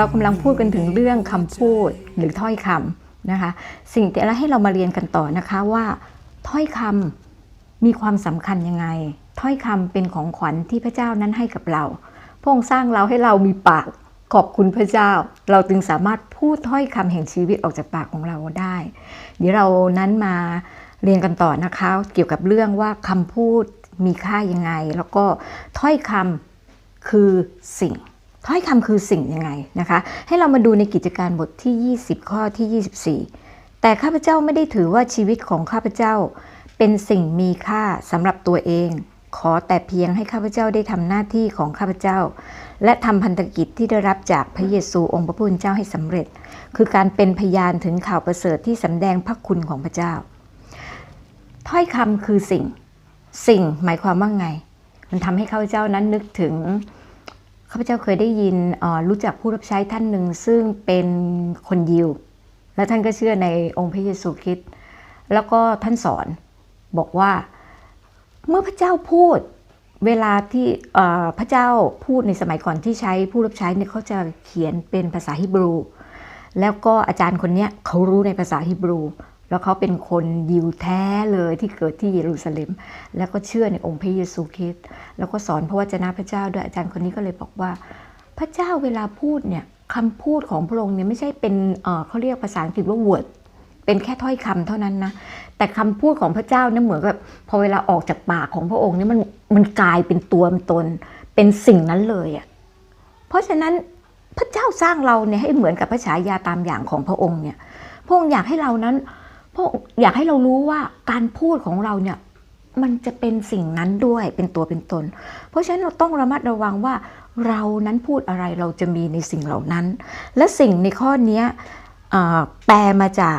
เรากำลังพูดกันถึงเรื่องคำพูดหรือถ้อยคำนะคะ สิ่งที่เราให้เรามาเรียนกันต่อนะคะว่าถ้อยคำมีความสำคัญยังไง ถ้อยคำเป็นของขวัญที่พระเจ้านั้นให้กับเราพระองค์สร้างเราให้เรามีปากขอบคุณพระเจ้า เราจึงสามารถพูดถ้อยคำแห่งชีวิตออกจากปากของเราได้ เดี๋ยวเรานั้นมาเรียนกันต่อนะคะ เกี่ยวกับเรื่องว่าคำพูดมีค่ายังไง แล้วก็ถ้อยคำคือสิ่ง ถ้อยคำคือสิ่งยังไงนะคะ ให้เรามาดูในกิจการบทที่ 20 ข้อที่ 24 แต่ข้าพเจ้าไม่ได้ถือว่าชีวิตของข้าพเจ้า เป็นสิ่งมีค่าสำหรับตัวเอง ขอแต่เพียงให้ข้าพเจ้าได้ทำหน้าที่ของข้าพเจ้า และทำพันธกิจที่ได้รับจากพระเยซูองค์พระผู้เป็นเจ้าให้สำเร็จ คือการเป็นพยานถึงข่าวประเสริฐที่สำแดงพระคุณของพระเจ้า ถ้อยคำคือสิ่ง สิ่งหมายความว่าไง มันทำให้ข้าพเจ้านั้นนึกถึง ข้าพเจ้าเคยได้ยินรู้จักผู้รับใช้ท่านหนึ่งซึ่งเป็นคนยิว และท่านก็เชื่อในองค์พระเยซูคริสต์แล้วก็ท่านสอนบอกว่าเมื่อพระเจ้าพูดเวลาที่พระเจ้าพูดในสมัยก่อนที่ใช้ผู้รับใช้เนี่ยเขาจะเขียนเป็นภาษาฮิบรู แล้วก็อาจารย์คนนี้เขารู้ในภาษาฮิบรู แล้วเขาเป็นคนยิวแท้เลยที่เกิดที่เยรูซาเล็ม แล้วก็เชื่อในองค์พระเยซูคริสต์แล้วก็สอนพระวจนะพระเจ้าด้วยอาจารย์คนนี้ก็เลยบอกว่า พระเจ้าเวลาพูดเนี่ยคำพูดของพระองค์เนี่ยไม่ใช่เป็นเเขาเรียกภาษาอังกฤษว่า word เป็นแค่ถ้อยคำเท่านั้นนะ แต่คำพูดของพระเจ้าเนี่ยเหมือนกับพอเวลาออกจากปากของพระองค์เนี่ยมันมันกลายเป็นตัวเป็นตน เป็นสิ่งนั้นเลยอะ่ะเพราะฉะนั้นพระเจ้าสร้างเราเนี่ยให้เหมือนกับพระฉายาตามอย่างของพระองค์เนี่ยพระองค์อยากให้เรานั้น พระอยากให้เรารู้ว่าการพูดของเราเนี่ยมันจะเป็นสิ่งนั้นด้วยเป็นตัวเป็นตน เพราะฉะนั้นเราต้องระมัดระวังว่าเรานั้นพูดอะไรเราจะมีในสิ่งเหล่านั้น และสิ่งในข้อนี้แปลมาจาก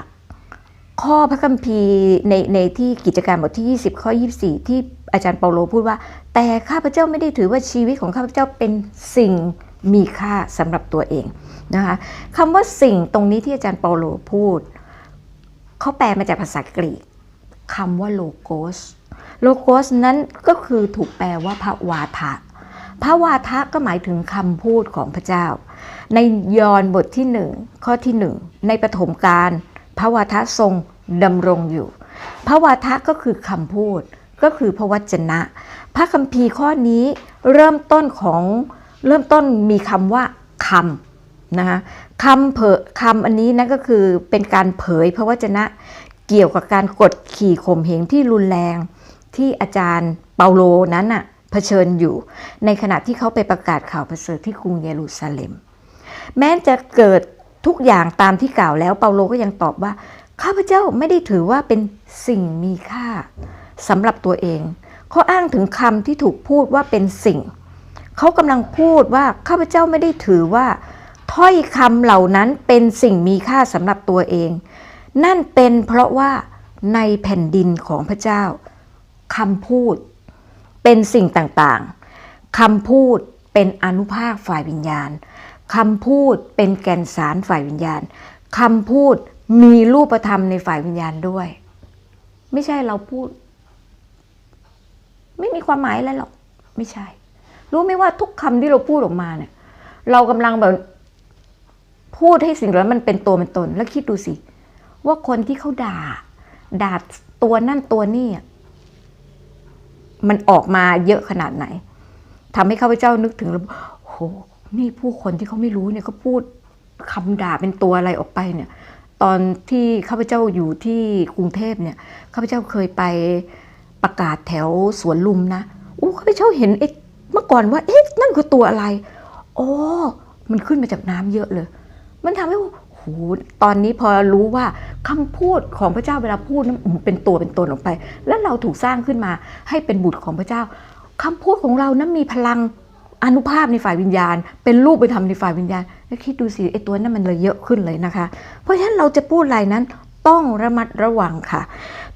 ข้อพระคัมภีร์ในในที่กิจการบทที่ 20 ข้อ 24 ที่อาจารย์เปาโลพูดว่า แต่ข้าพเจ้าไม่ได้ถือว่าชีวิตของข้าพเจ้าเป็นสิ่งมีค่าสำหรับตัวเองนะคะคำว่าสิ่งตรงนี้ที่อาจารย์เปาโลพูด เขาแปลมาจากภาษากรีกคำว่าโลโกสโลโกสนั้นก็คือถูกแปลว่าพระวาทะพระวาทะก็หมายถึงคำพูดของพระเจ้า ในยอห์นบทที่หนึ่งข้อที่หนึ่งในปฐมกาลพระวาทะทรงดำรงอยู่ พระวาทะก็คือคำพูดก็คือพระวจนะ พระคัมภีร์ข้อนี้เริ่มต้นของเริ่มต้นมีคำว่าคำ นะคะคำเผยคำอันนี้นั่นก็คือเป็นการเผยพระวจนะเกี่ยวกับการกดขี่ข่มเหงที่รุนแรงที่อาจารย์เปาโลนั้นน่ะเผชิญอยู่ ในขณะที่เขาไปประกาศข่าวประเสริฐที่กรุงเยรูซาเล็ม แม้จะเกิดทุกอย่างตามที่กล่าวแล้วเปาโลก็ยังตอบว่าข้าพเจ้าไม่ได้ถือว่าเป็นสิ่งมีค่าสำหรับตัวเองเขาอ้างถึงคำที่ถูกพูดว่าเป็นสิ่ง เขากำลังพูดว่าข้าพเจ้าไม่ได้ถือว่า ถ้อยคำเหล่านั้นเป็นสิ่งมีค่าสำหรับตัวเอง นั่นเป็นเพราะว่าในแผ่นดินของพระเจ้าคำพูดเป็นสิ่งต่างๆคำพูดเป็นอนุภาคฝ่ายวิญญาณคำพูดเป็นแก่นสารฝ่ายวิญญาณคำพูดมีรูปธรรมในฝ่ายวิญญาณด้วย ไม่ใช่เราพูด ไม่มีความหมายอะไรหรอก ไม่ใช่ รู้ไหมว่าทุกคำที่เราพูดออกมาเนี่ย เรากำลังแบบ พูดให้สิ่งเหล่านั้นมันเป็นตัวเป็นตน แล้วคิดดูสิ ว่าคนที่เขาด่า ด่าตัวนั่นตัวนี่มันออกมาเยอะขนาดไหนทำให้ข้าพเจ้านึกถึงแล้วโหนี่ผู้คนที่เขาไม่รู้เนี่ยเขาพูดคำด่าเป็นตัวอะไรออกไปเนี่ย ตอนที่ข้าพเจ้าอยู่ที่กรุงเทพเนี่ยข้าพเจ้าเคยไปประกาศแถวสวนลุมนะอู้ข้าพเจ้าเห็นเอ๊ะเมื่อก่อนว่าเอ๊ะนั่นคือตัวอะไรอ๋อมันขึ้นมาจากน้ำเยอะเลย มันทำให้โหตอนนี้พอรู้ว่าคำพูดของพระเจ้าเวลาพูดนั้นเป็นตัวเป็นตนออกไป แล้วเราถูกสร้างขึ้นมาให้เป็นบุตรของพระเจ้าคำพูดของเรานั้นมีพลังอนุภาพในฝ่ายวิญญาณ เป็นรูปไปทำในฝ่ายวิญญาณแล้วคิดดูสิไอ้ตัวนั้นมันเลยเยอะขึ้นเลยนะคะ เพราะฉะนั้นเราจะพูดอะไรนั้นต้องระมัดระวังค่ะ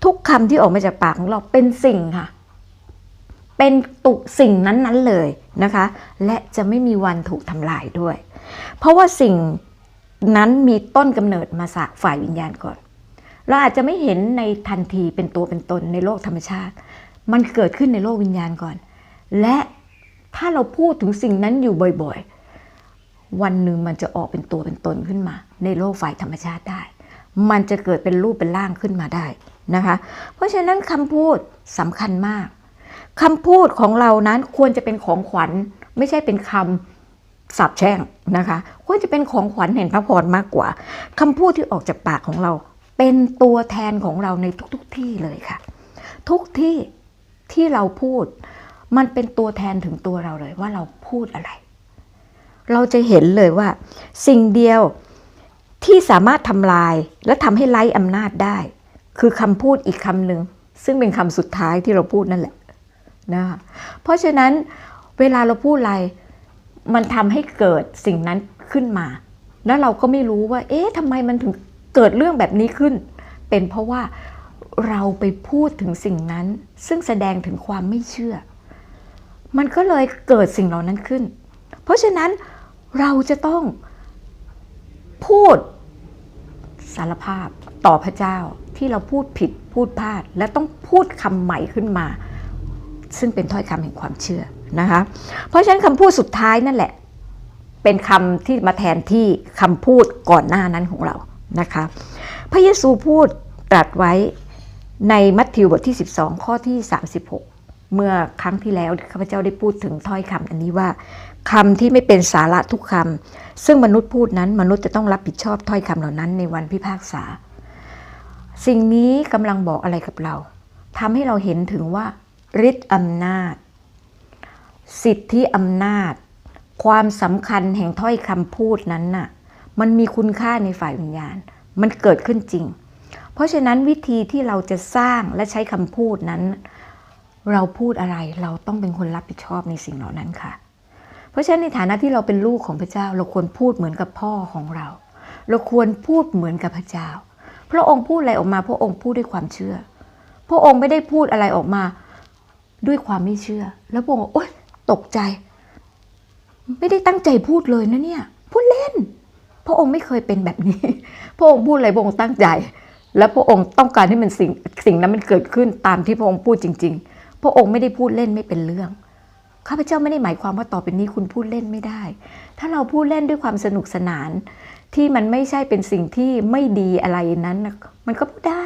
ทุกคำที่ออกมาจากปากของเราเป็นสิ่งค่ะ เป็นตุสิ่งนั้นๆเลยนะคะ และจะไม่มีวันถูกทำลายด้วย เพราะว่าสิ่ง นั้นมีต้นกำเนิดมาจากฝ่ายวิญญาณก่อน เราอาจจะไม่เห็นในทันทีเป็นตัวเป็นตนในโลกธรรมชาติ มันเกิดขึ้นในโลกวิญญาณก่อน และถ้าเราพูดถึงสิ่งนั้นอยู่บ่อยๆ วันหนึ่งมันจะออกเป็นตัวเป็นตนขึ้นมา ในโลกฝ่ายธรรมชาติได้ มันจะเกิดเป็นรูปเป็นร่างขึ้นมาได้นะคะ เพราะฉะนั้นคำพูดสำคัญมากคำพูดของเรานั้นควรจะเป็นของขวัญ ไม่ใช่เป็นคำ สาปแช่งนะคะควรจะเป็นของขวัญเห็นพระพรมากกว่าคำพูดที่ออกจากปากของเรา เป็นตัวแทนของเราในทุกๆทที่เลยค่ะ ทุกที่ที่เราพูด มันเป็นตัวแทนถึงตัวเราเลยว่าเราพูดอะไร เราจะเห็นเลยว่า สิ่งเดียวที่สามารถทำลายและทำให้ไร้อำนาจได้ คือคำพูดอีกคำหนึ่งซึ่งเป็นคำสุดท้ายที่เราพูดนั่นแหละนะคะเพราะฉะนั้นเวลาเราพูดอะไร มันทำให้เกิดสิ่งนั้นขึ้นมา แล้วเราก็ไม่รู้ว่า เอ๊ะทำไมมันถึงเกิดเรื่องแบบนี้ขึ้น เป็นเพราะว่าเราไปพูดถึงสิ่งนั้น ซึ่งแสดงถึงความไม่เชื่อ มันก็เลยเกิดสิ่งเหล่านั้นขึ้น เพราะฉะนั้นเราจะต้องพูดสารภาพต่อพระเจ้าที่เราพูดผิดพูดพลาด และต้องพูดคำใหม่ขึ้นมา ซึ่งเป็นถ้อยคำแห่งความเชื่อ นะคะเพราะฉะนั้นคำพูดสุดท้ายนั่นแหละ เป็นคำที่มาแทนที่คำพูดก่อนหน้านั้นของเรานะคะพระเยซูพูดตรัสไว้ในมัทธิวบทที่ 12 ข้อที่ 36 เมื่อครั้งที่แล้วข้าพเจ้าได้พูดถึงถ้อยคำอันนี้ว่าคำที่ไม่เป็นสาระทุกคำซึ่งมนุษย์พูดนั้น มนุษย์จะต้องรับผิดชอบถ้อยคำเหล่านั้นในวันพิพากษา สิ่งนี้กำลังบอกอะไรกับเราทำให้เราเห็นถึงว่าฤทธิ์อำนาจ สิทธิอำนาจ ความสำคัญแห่งถ้อยคำพูดนั้นน่ะ มันมีคุณค่าในฝ่ายวิญญาณ มันเกิดขึ้นจริง เพราะฉะนั้นวิธีที่เราจะสร้างและใช้คำพูดนั้น เราพูดอะไรเราต้องเป็นคนรับผิดชอบในสิ่งเหล่านั้นค่ะ เพราะฉะนั้นในฐานะที่เราเป็นลูกของพระเจ้า เราควรพูดเหมือนกับพ่อของเรา เราควรพูดเหมือนกับพระเจ้า พระองค์พูดอะไรออกมา พระองค์พูดด้วยความเชื่อ พระองค์ไม่ได้พูดอะไรออกมาด้วยความไม่เชื่อ แล้วพระองค์โอ๊ย ตกใจ ไม่ได้ตั้งใจพูดเลยนะเนี่ย พูดเล่น พระองค์ไม่เคยเป็นแบบนี้ พระองค์พูดอะไรพระองค์ตั้งใจ และพระองค์ต้องการให้มันสิ่งสิ่งนั้นมันเกิดขึ้นตามที่พระองค์พูดจริง ๆ พระองค์ไม่ได้พูดเล่นไม่เป็นเรื่องข้าพเจ้าไม่ได้หมายความว่าต่อไปนี้คุณพูดเล่นไม่ได้ ถ้าเราพูดเล่นด้วยความสนุกสนาน ที่มันไม่ใช่เป็นสิ่งที่ไม่ดีอะไรนั้น มันก็พูดได้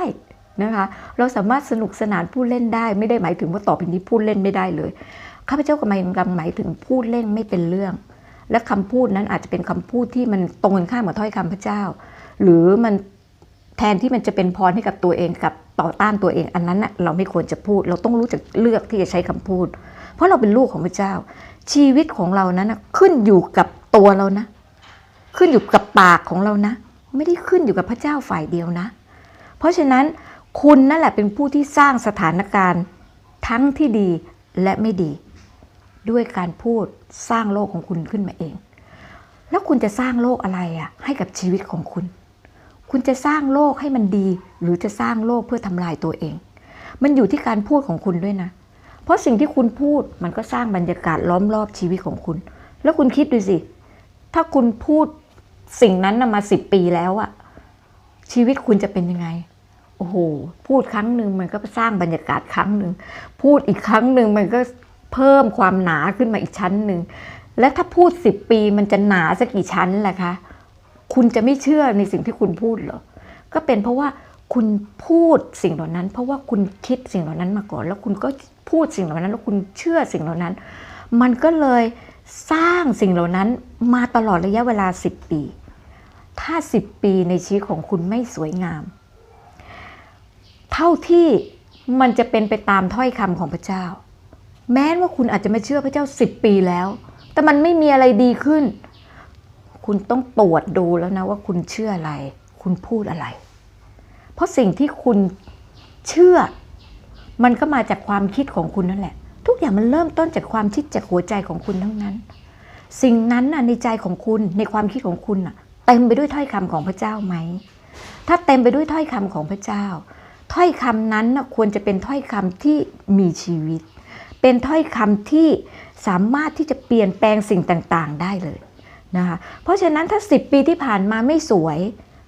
นะคะ เราสามารถสนุกสนานพูดเล่นได้ ไม่ได้หมายถึงว่าต่อไปนี้พูดเล่นไม่ได้เลย ข้าพเจ้ากำลังหมายถึงพูดเล่นไม่เป็นเรื่อง และคำพูดนั้นอาจจะเป็นคำพูดที่มันตรงกันข้ามกับถ้อยคำพระเจ้า หรือมันแทนที่มันจะเป็นพรให้กับตัวเองกับต่อต้านตัวเอง อันนั้นนะเราไม่ควรจะพูด เราต้องรู้จักเลือกที่จะใช้คำพูด เพราะเราเป็นลูกของพระเจ้า ชีวิตของเรานั้นนะขึ้นอยู่กับตัวเรานะ ขึ้นอยู่กับปากของเรานะ ไม่ได้ขึ้นอยู่กับพระเจ้าฝ่ายเดียวนะ เพราะฉะนั้นคุณนั่นแหละเป็นผู้ที่สร้างสถานการณ์ทั้งที่ดีและไม่ดี ด้วยการพูดสร้างโลกของคุณขึ้นมาเอง แล้วคุณจะสร้างโลกอะไรอะ่ะให้กับชีวิตของคุณ คุณจะสร้างโลกให้มันดี หรือจะสร้างโลกเพื่อทำลายตัวเอง มันอยู่ที่การพูดของคุณด้วยนะ เพราะสิ่งที่คุณพูดมันก็สร้างบรรยากาศล้อมรอบชีวิตของคุณ แล้วคุณคิดดูสิ ถ้าคุณพูดสิ่งนั้นนะมาสิบปีแล้วอะชีวิตคุณจะเป็นยังไงโอ้โห พูดครั้งหนึ่งมันก็สร้างบรรยากาศครั้งหนึ่ง พูดอีกครั้งหนึ่งมันก็ เพิ่มความหนาขึ้นมาอีกชั้นหนึ่ง และถ้าพูดสิบปีมันจะหนาสักกี่ชั้นล่ะคะ คุณจะไม่เชื่อในสิ่งที่คุณพูดเหรอ ก็เป็นเพราะว่าคุณพูดสิ่งเหล่านั้น เพราะว่าคุณคิดสิ่งเหล่านั้นมาก่อน แล้วคุณก็พูดสิ่งเหล่านั้น แล้วคุณเชื่อสิ่งเหล่านั้น มันก็เลยสร้างสิ่งเหล่านั้นมาตลอดระยะเวลา 10 ปี ถ้า 10 ปีในชีวิตของคุณไม่สวยงาม เท่าที่มันจะเป็นไปตามถ้อยคำของพระเจ้า แม้ว่าคุณอาจจะไม่เชื่อพระเจ้า10ปีแล้ว แต่มันไม่มีอะไรดีขึ้น คุณต้องตรวจดูแล้วนะว่าคุณเชื่ออะไร คุณพูดอะไร เพราะสิ่งที่คุณเชื่อ มันก็มาจากความคิดของคุณนั่นแหละ ทุกอย่างมันเริ่มต้นจากความคิดจากหัวใจของคุณทั้งนั้น สิ่งนั้นน่ะในใจของคุณในความคิดของคุณน่ะเต็มไปด้วยถ้อยคำของพระเจ้าไหม ถ้าเต็มไปด้วยถ้อยคำของพระเจ้า ถ้อยคำนั้นน่ะควรจะเป็นถ้อยคำที่มีชีวิต เป็นถ้อยคำที่สามารถที่จะเปลี่ยนแปลงสิ่งต่างๆ ได้เลยนะคะเพราะฉะนั้นถ้า 10 ปีที่ผ่านมาไม่สวย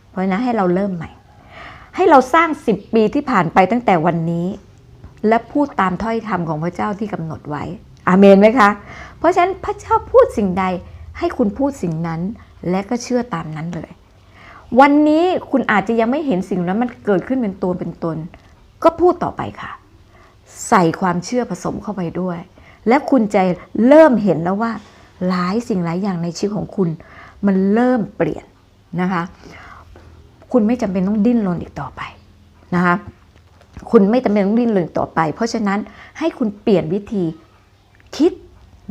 เพราะฉะนั้นให้เราเริ่มใหม่ ให้เราสร้าง 10 ปีที่ผ่านไปตั้งแต่วันนี้ และพูดตามถ้อยคำของพระเจ้าที่กำหนดไว้อาเมนไหมคะ เพราะฉะนั้นพระเจ้าพูดสิ่งใดให้คุณพูดสิ่งนั้นและก็เชื่อตามนั้นเลย วันนี้คุณอาจจะยังไม่เห็นสิ่งนั้นมันเกิดขึ้นเป็นตัวเป็นตน ก็พูดต่อไปค่ะ ใส่ความเชื่อผสมเข้าไปด้วย และคุณใจเริ่มเห็นแล้วว่า หลายสิ่งหลายอย่างในชีวิตของคุณ มันเริ่มเปลี่ยนนะคะ คุณไม่จำเป็นต้องดิ้นรนอีกต่อไปนะคะคุณไม่จำเป็นต้องดิ้นรนอีกต่อไป เพราะฉะนั้นให้คุณเปลี่ยนวิธีคิด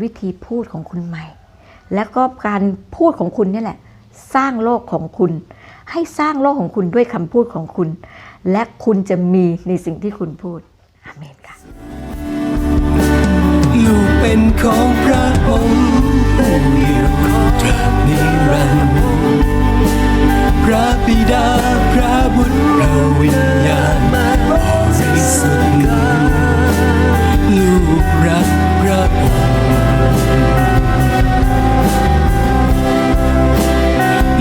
วิธีพูดของคุณใหม่ แล้วก็การพูดของคุณนี่แหละ สร้างโลกของคุณ ให้สร้างโลกของคุณด้วยคำพูดของคุณ และคุณจะมีในสิ่งที่คุณพูด เป็นของพระองค์ผู้อยู่ตราบนิรันดร์พระบิดาพระบุตรพระวิญญาณบริสุทธิ์ลูกรักพระองค์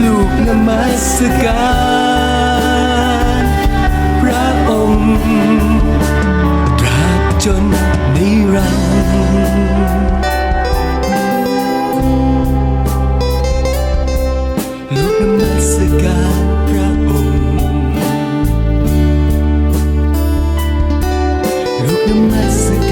ลูกนมัสการ ลูกนมัส